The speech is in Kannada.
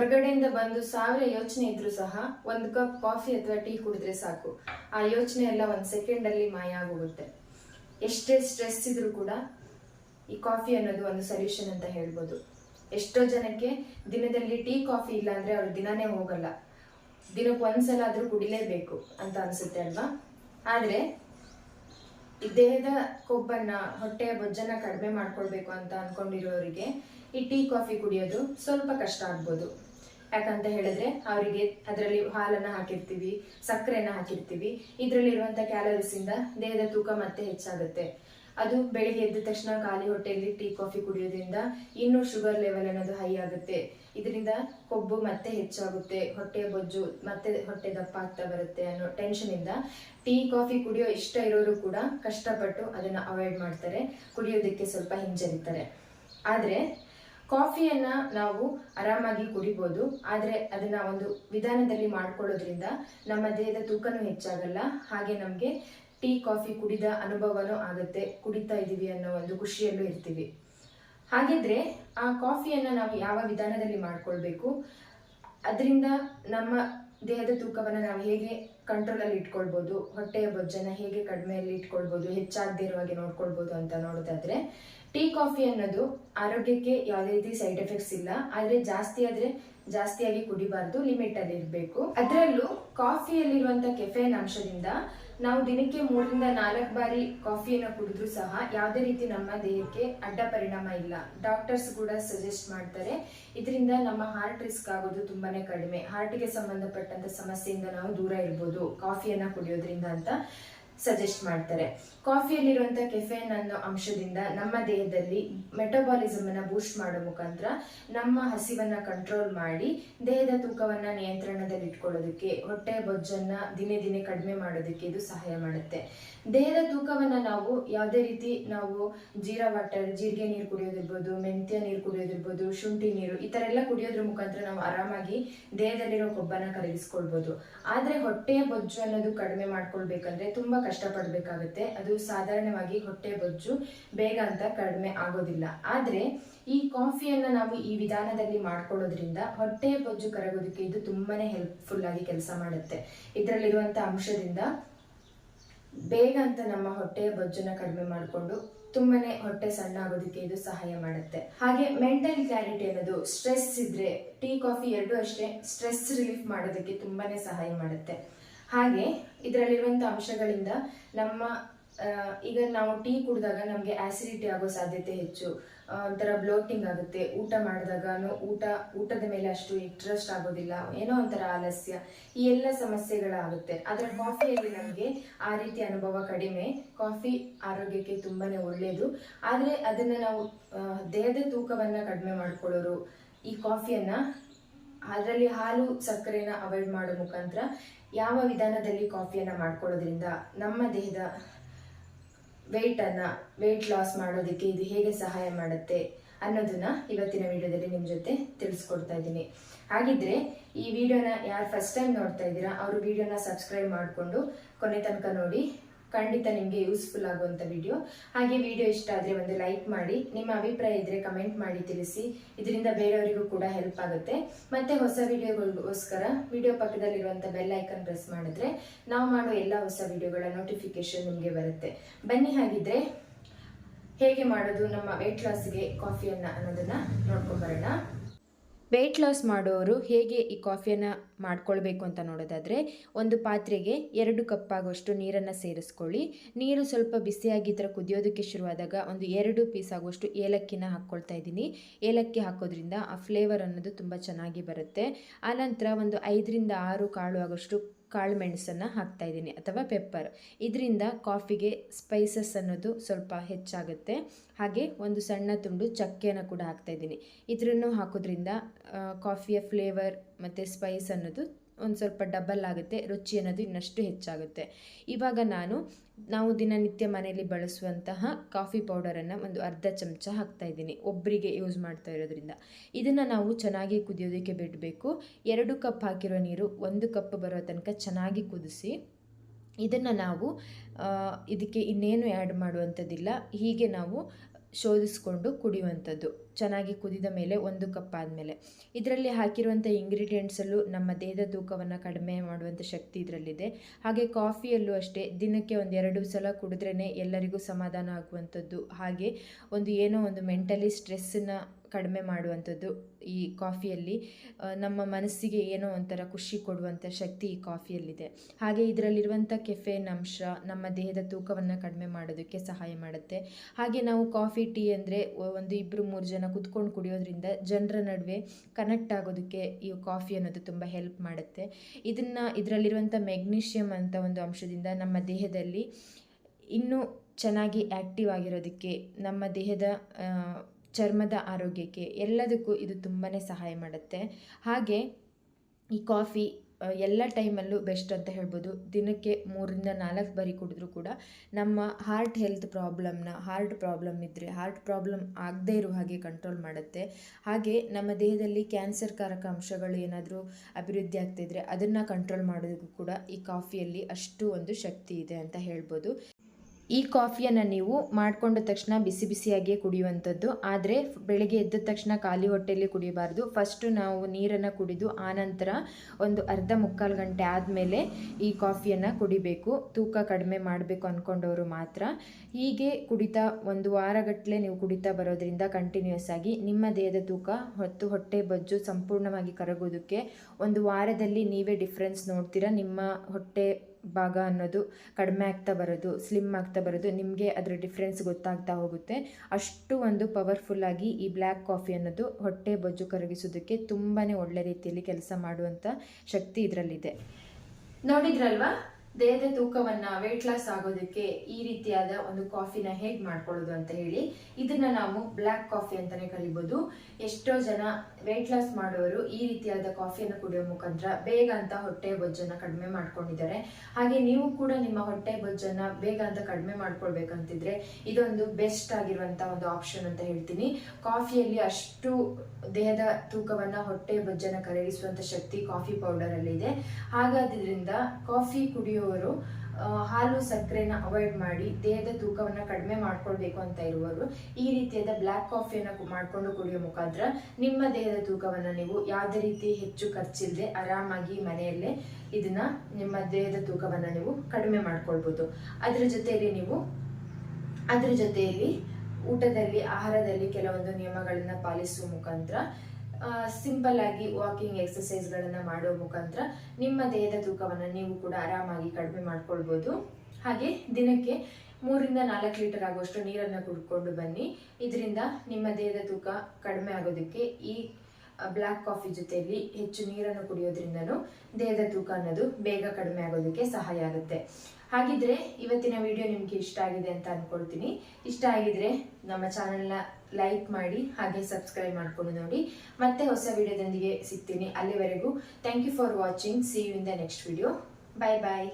ಹೊರಗಡೆಯಿಂದ ಬಂದು ಸಾವಿರ ಯೋಚನೆ ಇದ್ರೂ ಸಹ ಒಂದು ಕಪ್ ಕಾಫಿ ಅಥವಾ ಟೀ ಕುಡಿದ್ರೆ ಸಾಕು. ಆ ಯೋಚನೆ ಎಲ್ಲ ಒಂದು ಸೆಕೆಂಡ್ ಅಲ್ಲಿ ಮಾಯ ಆಗೋಗುತ್ತೆ. ಎಷ್ಟೇ ಸ್ಟ್ರೆಸ್ ಇದ್ರೂ ಕೂಡ ಈ ಕಾಫಿ ಅನ್ನೋದು ಒಂದು ಸೊಲ್ಯೂಷನ್ ಅಂತ ಹೇಳ್ಬೋದು. ಎಷ್ಟೋ ಜನಕ್ಕೆ ದಿನದಲ್ಲಿ ಟೀ, ಕಾಫಿ ಇಲ್ಲ ಅಂದ್ರೆ ಅವ್ರ ದಿನಾನೇ ಹೋಗಲ್ಲ. ದಿನಕ್ಕೆ ಒಂದ್ಸಲ ಆದ್ರೂ ಕುಡಿಲೇಬೇಕು ಅಂತ ಅನ್ಸುತ್ತೆ ಅಲ್ವಾ? ಆದ್ರೆ ಈ ದೇಹದ ಕೊಬ್ಬನ್ನ ಹೊಟ್ಟೆಯ ಬೊಜ್ಜನ್ನ ಕಡಿಮೆ ಮಾಡ್ಕೊಳ್ಬೇಕು ಅಂತ ಅನ್ಕೊಂಡಿರೋರಿಗೆ ಈ ಟೀ, ಕಾಫಿ ಕುಡಿಯೋದು ಸ್ವಲ್ಪ ಕಷ್ಟ ಆಗ್ಬೋದು. ಯಾಕಂತ ಹೇಳಿದ್ರೆ ಅವರಿಗೆ ಅದರಲ್ಲಿ ಹಾಲನ್ನ ಹಾಕಿರ್ತೀವಿ, ಸಕ್ಕರೆನ ಹಾಕಿರ್ತೀವಿ. ಇದರಲ್ಲಿರುವಂತ ಕ್ಯಾಲರೀಸ್ ಇಂದ ದೇಹದ ತೂಕ ಮತ್ತೆ ಹೆಚ್ಚಾಗುತ್ತೆ. ಅದು ಬೆಳಿಗ್ಗೆ ಎದ್ದ ತಕ್ಷಣ ಖಾಲಿ ಹೊಟ್ಟೆಯಲ್ಲಿ ಟೀ, ಕಾಫಿ ಕುಡಿಯೋದ್ರಿಂದ ಇನ್ನೂ ಶುಗರ್ ಲೆವೆಲ್ ಅನ್ನೋದು ಹೈ ಆಗುತ್ತೆ. ಇದರಿಂದ ಕೊಬ್ಬು ಮತ್ತೆ ಹೆಚ್ಚಾಗುತ್ತೆ ಹೊಟ್ಟೆ ಬೊಜ್ಜು ಮತ್ತೆ ಹೊಟ್ಟೆ ದಪ್ಪ ಆಗ್ತಾ ಬರುತ್ತೆ ಅನ್ನೋ ಟೆನ್ಷನ್ ಇಂದ ಟೀ, ಕಾಫಿ ಕುಡಿಯೋ ಇಷ್ಟ ಇರೋರು ಕೂಡ ಕಷ್ಟಪಟ್ಟು ಅದನ್ನ ಅವಾಯ್ಡ್ ಮಾಡ್ತಾರೆ, ಕುಡಿಯೋದಕ್ಕೆ ಸ್ವಲ್ಪ ಹಿಂಜರಿತಾರೆ. ಆದ್ರೆ ಕಾಫಿಯನ್ನ ನಾವು ಆರಾಮಾಗಿ ಕುಡಿಬೋದು, ಆದ್ರೆ ಅದನ್ನ ಒಂದು ವಿಧಾನದಲ್ಲಿ ಮಾಡ್ಕೊಳ್ಳೋದ್ರಿಂದ ನಮ್ಮ ದೇಹದ ತೂಕನೂ ಹೆಚ್ಚಾಗಲ್ಲ, ಹಾಗೆ ನಮ್ಗೆ ಟೀ, ಕಾಫಿ ಕುಡಿದ ಅನುಭವನೂ ಆಗುತ್ತೆ, ಕುಡಿತಾ ಇದ್ದೀವಿ ಅನ್ನೋ ಒಂದು ಖುಷಿಯಲ್ಲೂ ಇರ್ತೀವಿ. ಹಾಗಿದ್ರೆ ಆ ಕಾಫಿಯನ್ನ ನಾವು ಯಾವ ವಿಧಾನದಲ್ಲಿ ಮಾಡ್ಕೊಳ್ಬೇಕು, ಅದರಿಂದ ನಮ್ಮ ದೇಹದ ತೂಕವನ್ನು ನಾವು ಹೇಗೆ ಕಂಟ್ರೋಲ್ ಅಲ್ಲಿ ಇಟ್ಕೊಳ್ಬಹುದು ಹೊಟ್ಟೆಯ ಬೊಜ್ಜನ ಹೇಗೆ ಕಡಿಮೆಯಲ್ಲಿ ಇಟ್ಕೊಳ್ಬೋದು, ಹೆಚ್ಚಾಗದೇ ಇರೋ ಹಾಗೆ ನೋಡ್ಕೊಳ್ಬಹುದು ಅಂತ ನೋಡೋದಾದ್ರೆ ಟೀ, ಕಾಫಿ ಅನ್ನೋದು ಆರೋಗ್ಯಕ್ಕೆ ಯಾವುದೇ ರೀತಿ ಸೈಡ್ ಎಫೆಕ್ಟ್ಸ್ ಇಲ್ಲ, ಆದ್ರೆ ಜಾಸ್ತಿ ಆದ್ರೆ ಜಾಸ್ತಿಯಾಗಿ ಕುಡಿಬಾರ್ದು ಲಿಮಿಟ್ ಅಲ್ಲಿ ಇರಬೇಕು. ಅದರಲ್ಲೂ ಕಾಫಿಯಲ್ಲಿರುವಂಥ ಕೆಫೆನ್ ಅಂಶದಿಂದ ನಾವು ದಿನಕ್ಕೆ ಮೂರರಿಂದ ನಾಲ್ಕು ಬಾರಿ ಕಾಫಿಯನ್ನು ಕುಡಿದ್ರೂ ಸಹ ಯಾವುದೇ ರೀತಿ ನಮ್ಮ ದೇಹಕ್ಕೆ ಅಡ್ಡ ಪರಿಣಾಮ ಇಲ್ಲ. ಡಾಕ್ಟರ್ಸ್ ಕೂಡ ಸಜೆಸ್ಟ್ ಮಾಡ್ತಾರೆ. ಇದರಿಂದ ನಮ್ಮ ಹಾರ್ಟ್ ರಿಸ್ಕ್ ಆಗೋದು ತುಂಬಾನೇ ಕಡಿಮೆ. ಹಾರ್ಟ್ಗೆ ಸಂಬಂಧಪಟ್ಟಂತ ಸಮಸ್ಯೆಯಿಂದ ನಾವು ದೂರ ಇರ್ಬೋದು ಕಾಫಿಯನ್ನು ಕುಡಿಯೋದ್ರಿಂದ ಅಂತ. ಸಜೆಸ್ಟ್ ಮಾಡ್ತಾರೆ. ಕಾಫಿಯಲ್ಲಿರುವಂಥ ಕೆಫೆನ್ ಅನ್ನೋ ಅಂಶದಿಂದ ನಮ್ಮ ದೇಹದಲ್ಲಿ ಮೆಟಬಾಲಿಸಮ್ ಅನ್ನ ಬೂಸ್ಟ್ ಮಾಡೋ ಮುಖಾಂತರ ನಮ್ಮ ಹಸಿವನ್ನ ಕಂಟ್ರೋಲ್ ಮಾಡಿ ದೇಹದ ತೂಕವನ್ನ ನಿಯಂತ್ರಣದಲ್ಲಿ ಇಟ್ಕೊಳ್ಳೋದಕ್ಕೆ ಹೊಟ್ಟೆ ಬೊಜ್ಜನ್ನು ದಿನೇ ದಿನೇ ಕಡಿಮೆ ಮಾಡೋದಕ್ಕೆ ಇದು ಸಹಾಯ ಮಾಡುತ್ತೆ. ದೇಹದ ತೂಕವನ್ನು ನಾವು ಯಾವುದೇ ರೀತಿ ನಾವು ಜೀರಾ ವಾಟರ್, ಜೀರಿಗೆ ನೀರು ಕುಡಿಯೋದಿರ್ಬೋದು, ಮೆಂತ್ಯ ನೀರು ಕುಡಿಯೋದಿರ್ಬೋದು, ಶುಂಠಿ ನೀರು ಈ ಥರ ಎಲ್ಲ ಕುಡಿಯೋದ್ರ ಮುಖಾಂತರ ನಾವು ಆರಾಮಾಗಿ ದೇಹದಲ್ಲಿರೋ ಕೊಬ್ಬನ್ನ ಕರಗಿಸ್ಕೊಳ್ಬೋದು. ಆದ್ರೆ ಹೊಟ್ಟೆಯ ಬೊಜ್ಜು ಅನ್ನೋದು ಕಡಿಮೆ ಮಾಡ್ಕೊಳ್ಬೇಕಂದ್ರೆ ತುಂಬಾ ಕಷ್ಟಪಡಬೇಕಾಗುತ್ತೆ. ಅದು ಸಾಧಾರಣವಾಗಿ ಹೊಟ್ಟೆ ಬೊಜ್ಜು ಬೇಗ ಅಂತ ಕಡಿಮೆ ಆಗೋದಿಲ್ಲ. ಆದ್ರೆ ಈ ಕಾಫಿಯನ್ನ ನಾವು ಈ ವಿಧಾನದಲ್ಲಿ ಮಾಡ್ಕೊಳ್ಳೋದ್ರಿಂದ ಹೊಟ್ಟೆಯ ಬೊಜ್ಜು ಕರಗೋದಕ್ಕೆ ಇದು ತುಂಬಾನೇ ಹೆಲ್ಪ್ಫುಲ್ ಆಗಿ ಕೆಲಸ ಮಾಡುತ್ತೆ. ಇದರಲ್ಲಿರುವಂತ ಅಂಶದಿಂದ ಬೇಗ ಅಂತ ನಮ್ಮ ಹೊಟ್ಟೆಯ ಬೊಜ್ಜನ್ನ ಕಡಿಮೆ ಮಾಡಿಕೊಂಡು ತುಂಬಾನೇ ಹೊಟ್ಟೆ ಸಣ್ಣ ಆಗೋದಕ್ಕೆ ಇದು ಸಹಾಯ ಮಾಡುತ್ತೆ. ಹಾಗೆ ಮೆಂಟಲ್ ಕ್ಲಾರಿಟಿ ಅನ್ನೋದು ಸ್ಟ್ರೆಸ್ ಇದ್ರೆ ಟೀ ಕಾಫಿ ಎರಡೂ ಅಷ್ಟೇ ಸ್ಟ್ರೆಸ್ ರಿಲೀಫ್ ಮಾಡೋದಕ್ಕೆ ತುಂಬಾನೇ ಸಹಾಯ ಮಾಡುತ್ತೆ. ಹಾಗೆ ಇದರಲ್ಲಿರುವಂತ ಅಂಶಗಳಿಂದ ನಮ್ಮ ಈಗ ನಾವು ಟೀ ಕುಡಿದಾಗ ನಮಗೆ ಆ್ಯಸಿಡಿಟಿ ಆಗೋ ಸಾಧ್ಯತೆ ಹೆಚ್ಚು. ಒಂಥರ ಬ್ಲೋಟಿಂಗ್ ಆಗುತ್ತೆ. ಊಟ ಮಾಡಿದಾಗ ಊಟ, ಊಟದ ಮೇಲೆ ಅಷ್ಟು ಇಂಟ್ರೆಸ್ಟ್ ಆಗೋದಿಲ್ಲ. ಏನೋ ಒಂಥರ ಆಲಸ್ಯ. ಈ ಎಲ್ಲ ಸಮಸ್ಯೆಗಳಾಗುತ್ತೆ. ಆದರೆ ಕಾಫಿಯಲ್ಲಿ ನಮಗೆ ಆ ರೀತಿ ಅನುಭವ ಕಡಿಮೆ. ಕಾಫಿ ಆರೋಗ್ಯಕ್ಕೆ ತುಂಬಾ ಒಳ್ಳೆಯದು ಆದರೆ ಅದನ್ನು ನಾವು ದೇಹದ ತೂಕವನ್ನು ಕಡಿಮೆ ಮಾಡಿಕೊಳ್ಳೋರು ಈ ಕಾಫಿಯನ್ನು ಅದರಲ್ಲಿ ಹಾಲು ಸಕ್ಕರೆನ ಅವಾಯ್ಡ್ ಮಾಡೋ ಮುಖಾಂತರ ಯಾವ ವಿಧಾನದಲ್ಲಿ ಕಾಫಿಯನ್ನು ಮಾಡ್ಕೊಳ್ಳೋದ್ರಿಂದ ನಮ್ಮ ದೇಹದ ವೆಯ್ಟ್ ಅನ್ನ ವೆಯ್ಟ್ ಲಾಸ್ ಮಾಡೋದಕ್ಕೆ ಇದು ಹೇಗೆ ಸಹಾಯ ಮಾಡುತ್ತೆ ಅನ್ನೋದನ್ನ ಇವತ್ತಿನ ವಿಡಿಯೋದಲ್ಲಿ ನಿಮ್ಮ ಜೊತೆ ತಿಳಿಸ್ಕೊಡ್ತಾ ಇದ್ದೀನಿ. ಹಾಗಿದ್ರೆ ಈ ವಿಡಿಯೋನ ಯಾರು ಫಸ್ಟ್ ಟೈಮ್ ನೋಡ್ತಾ ಇದ್ದೀರಾ, ಅವರು ವಿಡಿಯೋನ ಸಬ್ಸ್ಕ್ರೈಬ್ ಮಾಡಿಕೊಂಡು ಕೊನೆ ತನಕ ನೋಡಿ ಖಂಡಿತ ನಿಮಗೆ ಯೂಸ್ಫುಲ್ ಆಗುವಂಥ ವಿಡಿಯೋ ಹಾಗೆ ವಿಡಿಯೋ ಇಷ್ಟ ಆದರೆ ಒಂದು ಲೈಕ್ ಮಾಡಿ, ನಿಮ್ಮ ಅಭಿಪ್ರಾಯ ಇದ್ದರೆ ಕಮೆಂಟ್ ಮಾಡಿ ತಿಳಿಸಿ. ಇದರಿಂದ ಬೇರೆಯವರಿಗೂ ಕೂಡ ಹೆಲ್ಪ್ ಆಗುತ್ತೆ. ಮತ್ತೆ ಹೊಸ ವಿಡಿಯೋಗಳಿಗೋಸ್ಕರ ವಿಡಿಯೋ ಪಕ್ಕದಲ್ಲಿರುವಂಥ ಬೆಲ್ ಐಕನ್ ಪ್ರೆಸ್ ಮಾಡಿದ್ರೆ ನಾವು ಮಾಡೋ ಎಲ್ಲ ಹೊಸ ವಿಡಿಯೋಗಳ ನೋಟಿಫಿಕೇಶನ್ ನಿಮಗೆ ಬರುತ್ತೆ. ಬನ್ನಿ ಹಾಗಿದ್ರೆ ಹೇಗೆ ಮಾಡೋದು ನಮ್ಮ ವೆಯ್ಟ್ ಲಾಸ್ಗೆ ಕಾಫಿಯನ್ನು ಅನ್ನೋದನ್ನು ನೋಡ್ಕೊಂಡ್ ಬರೋಣ. ವೆಯ್ಟ್ ಲಾಸ್ ಮಾಡೋರು ಹೇಗೆ ಈ ಕಾಫಿಯನ್ನು ಮಾಡ್ಕೊಳ್ಬೇಕು ಅಂತ ನೋಡೋದಾದರೆ, ಒಂದು ಪಾತ್ರೆಗೆ ಎರಡು ಕಪ್ಪಾಗುವಷ್ಟು ನೀರನ್ನು ಸೇರಿಸ್ಕೊಳ್ಳಿ. ನೀರು ಸ್ವಲ್ಪ ಬಿಸಿಯಾಗಿ ಈ ಥರ ಕುದಿಯೋದಕ್ಕೆ ಶುರುವಾದಾಗ ಒಂದು ಎರಡು ಪೀಸ್ ಆಗುವಷ್ಟು ಏಲಕ್ಕಿನ ಹಾಕ್ಕೊಳ್ತಾ ಇದ್ದೀನಿ. ಏಲಕ್ಕಿ ಹಾಕೋದ್ರಿಂದ ಆ ಫ್ಲೇವರ್ ಅನ್ನೋದು ತುಂಬ ಚೆನ್ನಾಗಿ ಬರುತ್ತೆ. ಆನಂತರ ಒಂದು ಐದರಿಂದ ಆರು ಕಾಳು ಆಗೋಷ್ಟು ಕಾಳು ಮೆಣಸನ್ನು ಹಾಕ್ತಾ ಇದ್ದೀನಿ ಅಥವಾ ಪೆಪ್ಪರ್ ಇದರಿಂದ ಕಾಫಿಗೆ ಸ್ಪೈಸಸ್ ಅನ್ನೋದು ಸ್ವಲ್ಪ ಹೆಚ್ಚಾಗುತ್ತೆ. ಹಾಗೆ ಒಂದು ಸಣ್ಣ ತುಂಡು ಚಕ್ಕೆಯನ್ನು ಕೂಡ ಹಾಕ್ತಾ ಇದ್ದೀನಿ. ಇದನ್ನು ಹಾಕೋದ್ರಿಂದ ಕಾಫಿಯ ಫ್ಲೇವರ್ ಮತ್ತು ಸ್ಪೈಸ್ ಅನ್ನೋದು ಒಂದು ಸ್ವಲ್ಪ ಡಬಲ್ ಆಗುತ್ತೆ, ರುಚಿ ಅನ್ನೋದು ಇನ್ನಷ್ಟು ಹೆಚ್ಚಾಗುತ್ತೆ. ಇವಾಗ ನಾನು, ನಾವು ದಿನನಿತ್ಯ ಮನೆಯಲ್ಲಿ ಬಳಸುವಂತಹ ಕಾಫಿ ಪೌಡರನ್ನು ಒಂದು ಅರ್ಧ ಚಮಚ ಹಾಕ್ತಾ ಇದ್ದೀನಿ ಒಬ್ಬರಿಗೆ ಯೂಸ್ ಮಾಡ್ತಾ ಇರೋದ್ರಿಂದ. ಇದನ್ನು ನಾವು ಚೆನ್ನಾಗಿ ಕುದಿಯೋದಕ್ಕೆ ಬಿಡಬೇಕು. ಎರಡು ಕಪ್ ಹಾಕಿರೋ ನೀರು ಒಂದು ಕಪ್ ಬರೋ ತನಕ ಚೆನ್ನಾಗಿ ಕುದಿಸಿ, ಇದನ್ನು ನಾವು ಇದಕ್ಕೆ ಇನ್ನೇನು ಆ್ಯಡ್ ಮಾಡುವಂಥದ್ದಿಲ್ಲ, ಹೀಗೆ ನಾವು ಶೋಧಿಸ್ಕೊಂಡು ಕುಡಿಯುವಂಥದ್ದು. ಚೆನ್ನಾಗಿ ಕುದಿದ ಮೇಲೆ ಒಂದು ಕಪ್ ಆದಮೇಲೆ. ಇದರಲ್ಲಿ ಹಾಕಿರುವಂಥ ಇಂಗ್ರೀಡಿಯೆಂಟ್ಸಲ್ಲೂ ನಮ್ಮ ದೇಹದ ತೂಕವನ್ನು ಕಡಿಮೆ ಮಾಡುವಂಥ ಶಕ್ತಿ ಇದರಲ್ಲಿದೆ. ಹಾಗೆ ಕಾಫಿಯಲ್ಲೂ ಅಷ್ಟೇ, ದಿನಕ್ಕೆ ಒಂದು ಎರಡು ಸಲ ಕುಡಿದ್ರೇ ಎಲ್ಲರಿಗೂ ಸಮಾಧಾನ ಆಗುವಂಥದ್ದು. ಹಾಗೆ ಒಂದು ಏನೋ ಒಂದು ಮೆಂಟಲಿ ಸ್ಟ್ರೆಸ್ಸನ್ನು ಕಡಿಮೆ ಮಾಡುವಂಥದ್ದು ಈ ಕಾಫಿಯಲ್ಲಿ. ನಮ್ಮ ಮನಸ್ಸಿಗೆ ಏನೋ ಒಂಥರ ಖುಷಿ ಕೊಡುವಂಥ ಶಕ್ತಿ ಈ ಕಾಫಿಯಲ್ಲಿದೆ. ಹಾಗೆ ಇದರಲ್ಲಿರುವಂಥ ಕೆಫೆನ್ ಅಂಶ ನಮ್ಮ ದೇಹದ ತೂಕವನ್ನು ಕಡಿಮೆ ಮಾಡೋದಕ್ಕೆ ಸಹಾಯ ಮಾಡುತ್ತೆ. ಹಾಗೆ ನಾವು ಕಾಫಿ, ಟೀ ಅಂದರೆ ಒಂದು ಇಬ್ಬರು ಮೂರು ಜನ ಕುತ್ಕೊಂಡು ಕುಡಿಯೋದ್ರಿಂದ ಜನರ ನಡುವೆ ಕನೆಕ್ಟ್ ಆಗೋದಕ್ಕೆ ಈ ಕಾಫಿ ಅನ್ನೋದು ತುಂಬ ಹೆಲ್ಪ್ ಮಾಡುತ್ತೆ. ಇದನ್ನು, ಇದರಲ್ಲಿರುವಂಥ ಮೆಗ್ನೀಷಿಯಂ ಅಂತ ಒಂದು ಅಂಶದಿಂದ ನಮ್ಮ ದೇಹದಲ್ಲಿ ಇನ್ನೂ ಚೆನ್ನಾಗಿ ಆ್ಯಕ್ಟಿವ್ ಆಗಿರೋದಕ್ಕೆ ನಮ್ಮ ದೇಹದ ಚರ್ಮದ ಆರೋಗ್ಯಕ್ಕೆ ಎಲ್ಲದಕ್ಕೂ ಇದು ತುಂಬಾ ಸಹಾಯ ಮಾಡುತ್ತೆ. ಹಾಗೆ ಈ ಕಾಫಿ ಎಲ್ಲ ಟೈಮಲ್ಲೂ ಬೆಸ್ಟ್ ಅಂತ ಹೇಳ್ಬೋದು. ದಿನಕ್ಕೆ ಮೂರಿಂದ ನಾಲ್ಕು ಬಾರಿ ಕುಡಿದ್ರೂ ಕೂಡ ನಮ್ಮ ಹಾರ್ಟ್ ಹೆಲ್ತ್ ಪ್ರಾಬ್ಲಮ್ನ, ಹಾರ್ಟ್ ಪ್ರಾಬ್ಲಮ್ ಇದ್ದರೆ ಹಾರ್ಟ್ ಪ್ರಾಬ್ಲಮ್ ಆಗದೇ ಇರೋ ಹಾಗೆ ಕಂಟ್ರೋಲ್ ಮಾಡುತ್ತೆ. ಹಾಗೆ ನಮ್ಮ ದೇಹದಲ್ಲಿ ಕ್ಯಾನ್ಸರ್ ಕಾರಕ ಅಂಶಗಳು ಏನಾದರೂ ಅಭಿವೃದ್ಧಿ ಆಗ್ತಿದ್ರೆ ಅದನ್ನು ಕಂಟ್ರೋಲ್ ಮಾಡೋದಕ್ಕೂ ಕೂಡ ಈ ಕಾಫಿಯಲ್ಲಿ ಅಷ್ಟು ಒಂದು ಶಕ್ತಿ ಇದೆ ಅಂತ ಹೇಳ್ಬೋದು. ಈ ಕಾಫಿಯನ್ನು ನೀವು ಮಾಡಿಕೊಂಡ ತಕ್ಷಣ ಬಿಸಿ ಬಿಸಿಯಾಗಿಯೇ ಕುಡಿಯುವಂಥದ್ದು. ಆದರೆ ಬೆಳಿಗ್ಗೆ ಎದ್ದ ತಕ್ಷಣ ಖಾಲಿ ಹೊಟ್ಟೆಯಲ್ಲಿ ಕುಡಿಯಬಾರ್ದು. ಫಸ್ಟು ನಾವು ನೀರನ್ನು ಕುಡಿದು ಆನಂತರ ಒಂದು ಅರ್ಧ ಮುಕ್ಕಾಲು ಗಂಟೆ ಆದಮೇಲೆ ಈ ಕಾಫಿಯನ್ನು ಕುಡಿಬೇಕು. ತೂಕ ಕಡಿಮೆ ಮಾಡಬೇಕು ಅಂದ್ಕೊಂಡವರು ಮಾತ್ರ. ಹೀಗೆ ಕುಡಿತಾ ಒಂದು ವಾರಗಟ್ಟಲೆ ನೀವು ಕುಡಿತಾ ಬರೋದರಿಂದ ಕಂಟಿನ್ಯೂಸ್ ಆಗಿ ನಿಮ್ಮ ದೇಹದ ತೂಕ ಹೊತ್ತು ಹೊಟ್ಟೆ ಬಜ್ಜು ಸಂಪೂರ್ಣವಾಗಿ ಕರಗೋದಕ್ಕೆ ಒಂದು ವಾರದಲ್ಲಿ ನೀವೇ ಡಿಫ್ರೆನ್ಸ್ ನೋಡ್ತೀರಾ? ನಿಮ್ಮ ಹೊಟ್ಟೆ ಭಾಗ ಅನ್ನೋದು ಕಡಿಮೆ ಆಗ್ತಾ ಬರೋದು ಸ್ಲಿಮ್ ಆಗ್ತಾ ಬರೋದು, ನಿಮಗೆ ಅದರ ಡಿಫ್ರೆನ್ಸ್ ಗೊತ್ತಾಗ್ತಾ ಹೋಗುತ್ತೆ. ಅಷ್ಟು ಒಂದು ಪವರ್ಫುಲ್ಲಾಗಿ ಈ ಬ್ಲ್ಯಾಕ್ ಕಾಫಿ ಅನ್ನೋದು ಹೊಟ್ಟೆ ಬೊಜ್ಜು ಕರಗಿಸೋದಕ್ಕೆ ತುಂಬಾ ಒಳ್ಳೆ ರೀತಿಯಲ್ಲಿ ಕೆಲಸ ಮಾಡುವಂಥ ಶಕ್ತಿ ಇದರಲ್ಲಿದೆ. ನೋಡಿದ್ರಲ್ವಾ? ದೇಹದ ತೂಕವನ್ನ ವೆಯ್ಟ್ ಲಾಸ್ ಆಗೋದಕ್ಕೆ ಈ ರೀತಿಯಾದ ಒಂದು ಕಾಫಿನ ಹೇಗೆ ಮಾಡ್ಕೊಳ್ಳೋದು ಅಂತ ಹೇಳಿ ಇದನ್ನ ನಾವು ಬ್ಲ್ಯಾಕ್ ಕಾಫಿ ಅಂತಾನೆ ಕರಿಬಹುದು ಎಷ್ಟೋ ಜನ ವೆಯ್ಟ್ ಲಾಸ್ ಮಾಡೋರು ಈ ರೀತಿಯಾದ ಕಾಫಿಯನ್ನು ಕುಡಿಯೋ ಮುಖಾಂತರ ಬೇಗ ಅಂತ ಹೊಟ್ಟೆ ಬೊಜ್ಜನ್ನ ಕಡಿಮೆ ಮಾಡ್ಕೊಂಡಿದ್ದಾರೆ. ಹಾಗೆ ನೀವು ಕೂಡ ನಿಮ್ಮ ಹೊಟ್ಟೆ ಬೊಜ್ಜನ್ನ ಬೇಗ ಅಂತ ಕಡಿಮೆ ಮಾಡ್ಕೊಳ್ಬೇಕಂತಿದ್ರೆ ಇದೊಂದು ಬೆಸ್ಟ್ ಆಗಿರುವಂತ ಒಂದು ಆಪ್ಷನ್ ಅಂತ ಹೇಳ್ತೀನಿ. ಕಾಫಿಯಲ್ಲಿ ಅಷ್ಟು ದೇಹದ ತೂಕವನ್ನ ಹೊಟ್ಟೆ ಬೊಜ್ಜನ್ನ ಕರಗಿಸುವಂತ ಶಕ್ತಿ ಕಾಫಿ ಪೌಡರ್ ಅಲ್ಲಿ ಇದೆ ಹಾಗಾದ್ರಿಂದ ಕಾಫಿ ಕುಡಿಯುವವರು ಹಾಲು ಸಕ್ಕರೆನ ಅವಾಯ್ಡ್ ಮಾಡಿ ದೇಹದ ತೂಕವನ್ನು ಕಡಿಮೆ ಮಾಡ್ಕೊಳ್ಬೇಕು ಅಂತ ಇರುವವರು, ಈ ರೀತಿಯಾದ ಬ್ಲ್ಯಾಕ್ ಕಾಫಿಯನ್ನ ಮಾಡಿಕೊಂಡು ಮಾಡ್ಕೊಂಡು ಕುಡಿಯೋ ಮುಖಾಂತರ ನಿಮ್ಮ ದೇಹದ ತೂಕವನ್ನು ನೀವು ಯಾವುದೇ ರೀತಿ ಹೆಚ್ಚು ಖರ್ಚಿಲ್ಲದೆ ಆರಾಮಾಗಿ ಮನೆಯಲ್ಲೇ ಇದನ್ನ ನಿಮ್ಮ ದೇಹದ ತೂಕವನ್ನು ನೀವು ಕಡಿಮೆ ಮಾಡ್ಕೊಳ್ಬೋದು. ಅದರ ಜೊತೆಯಲ್ಲಿ ನೀವು, ಅದ್ರ ಜೊತೆಯಲ್ಲಿ ಊಟದಲ್ಲಿ, ಆಹಾರದಲ್ಲಿ ಕೆಲವೊಂದು ನಿಯಮಗಳನ್ನ ಪಾಲಿಸುವ ಮುಖಾಂತರ ಸಿಂಪಲ್ ಆಗಿ ವಾಕಿಂಗ್ ಎಕ್ಸಸೈಸ್ಗಳನ್ನ ಮಾಡುವ ಮುಖಾಂತರ ನಿಮ್ಮ ದೇಹದ ತೂಕವನ್ನು ನೀವು ಕೂಡ ಆರಾಮಾಗಿ ಕಡಿಮೆ ಮಾಡ್ಕೊಳ್ಬೋದು. ಹಾಗೆ ದಿನಕ್ಕೆ ಮೂರಿಂದ ನಾಲ್ಕು ಲೀಟರ್ ಆಗುವಷ್ಟು ನೀರನ್ನು ಕುಡ್ಕೊಂಡು ಬನ್ನಿ. ಇದರಿಂದ ನಿಮ್ಮ ದೇಹದ ತೂಕ ಕಡಿಮೆ ಆಗೋದಕ್ಕೆ ಈ ಬ್ಲ್ಯಾಕ್ ಕಾಫಿ ಜೊತೆಯಲ್ಲಿ ಹೆಚ್ಚು ನೀರನ್ನು ಕುಡಿಯೋದ್ರಿಂದನೂ ದೇಹದ ತೂಕ ಅನ್ನೋದು ಬೇಗ ಕಡಿಮೆ ಆಗೋದಕ್ಕೆ ಸಹಾಯ ಆಗುತ್ತೆ. ಹಾಗಿದ್ರೆ ಇವತ್ತಿನ ವಿಡಿಯೋ ನಿಮ್ಗೆ ಇಷ್ಟ ಆಗಿದೆ ಅಂತ ಅನ್ಕೊಳ್ತೀನಿ. ಇಷ್ಟ ಆಗಿದ್ರೆ ನಮ್ಮ ಚಾನೆಲ್ನ ಲೈಕ್ ಮಾಡಿ, ಹಾಗೆ ಸಬ್ಸ್ಕ್ರೈಬ್ ಮಾಡ್ಕೊಂಡು ನೋಡಿ. ಮತ್ತೆ ಹೊಸ ವಿಡಿಯೋದೊಂದಿಗೆ ಸಿಗ್ತೀನಿ. ಅಲ್ಲಿವರೆಗೂ thank you for watching see you in the next video bye bye